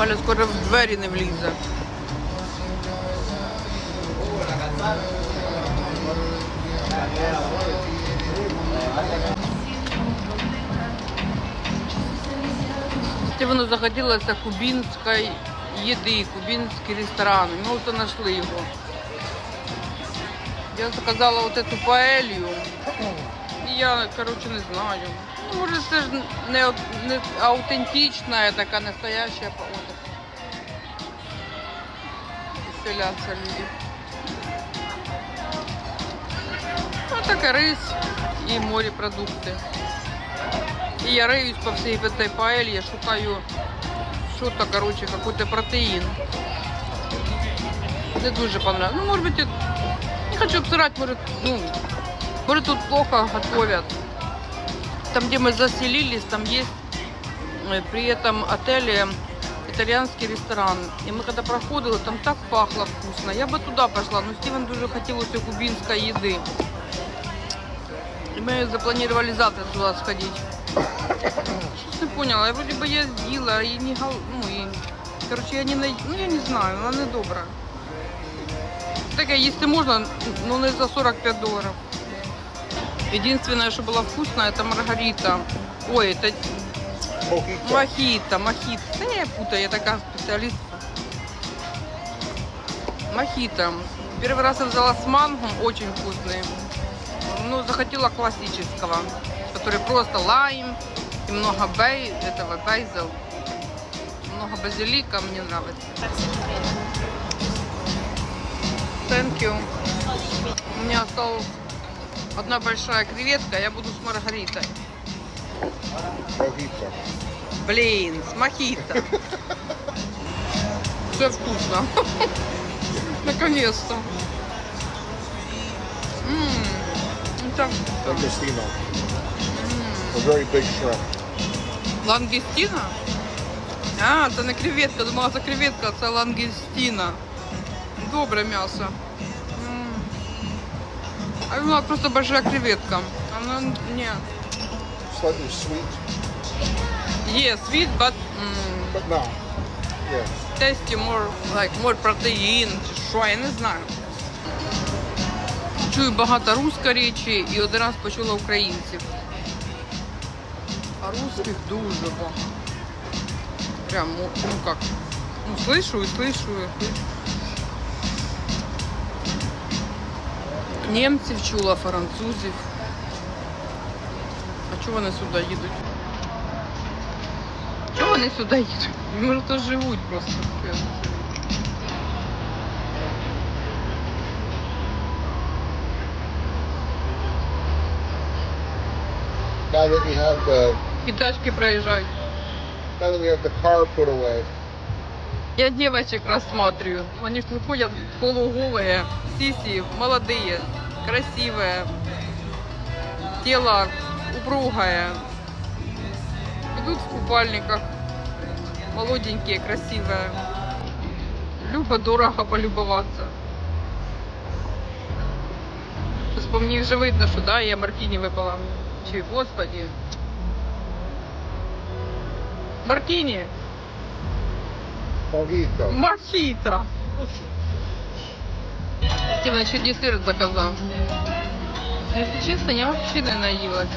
Валя скоро в двері не влізе. Стивену захотілося кубинської їди, кубинський ресторан. Ми ось знайшли його. Я заказала вот эту паэлью. І я, короче, не знаю. Ну, може, це ж не, не аутентична, така настоящая паэлья. Веселяться люди. Ну, так рис і морепродукти. І я риюсь по всій этой паэлье, шукаю что-то, короче, какой-то протеин. Не дуже понравилось. Ну, может быть, это не хочу обсирать, может, ну, может тут плохо готовят. Там, где мы заселились, там есть э, при этом отеле итальянский ресторан. И мы когда проходили, там так пахло вкусно. Я бы туда пошла, но Стивен дуже хотелось кубинской еды. И мы запланировали завтра туда сходить. Щось не поняла, я вроде бы я з'їла і не гал... ну, і... Короче, я не на... ну я не знаю, вона не добра. Таке їсти можна, но не за 45 долларов. Единственное, что было вкусно, это маргарита. Ой, это Mojito. мохито, мохито. Да я путаю, я такая специалист. Мохито. Первый раз я взяла с мангом, очень вкусный. Ну, захотела классического, который просто лайм и много бей, этого бейзел. Много базилика, мне нравится. Thank you. У меня осталась одна большая креветка, я буду с маргаритой. Mojito. Блин, с мохито. Все вкусно. Наконец-то. М, Это Langostino. A very big shrimp. лангістіна? А, це не креветка, думала, це креветка, а це лангістіна. Добре м'ясо. М. А я думала, просто большая креветка. Она не. Slightly sweet, Yes, sweet, but м, but no. Yeah. tasty more, like, more protein, чи що, я не знаю. Чую багато русскоречі і один раз почула українців. А русских дуже багато. Прям, ну ну как, ну слышу и слышу. и слышу. Німців чула, французів. А чого вони сюди їдуть? Чого вони сюди їдуть? Може, то живуть просто. я не знаю. Now that we have the І тачки проїжджають. now that we have the car put away, Я девочек рассматриваю. Они ж выходят полуголые, сиси, молодые, красивые, тело упругое. Идут в купальниках, молоденькие, красивые. Любо дорого полюбоваться. Сейчас по мне же видно, что да, я мартини выпала. Чи, господи. Мартини! mojito. Мохито. Стивен еще десерт заказал. Если честно, я вообще не наелась.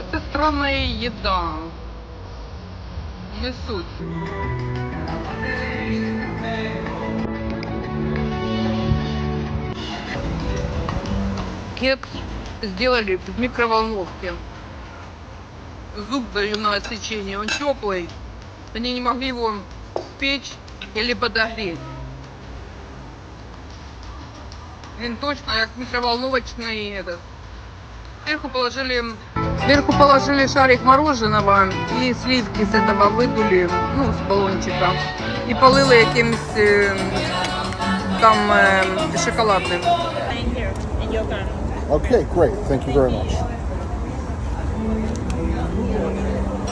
Это странная еда. Не суть. Кекс сделали в микроволновке. Зуб даю на отсечение, он теплый. Они не могли его печь или подогреть. Він точно як микроволновочный этот. Сверху положили, сверху положили шарик мороженого и сливки с этого выдули, ну, с баллончика. И полили якимсь е, там е, шоколадним. Okay, great. Thank you very much.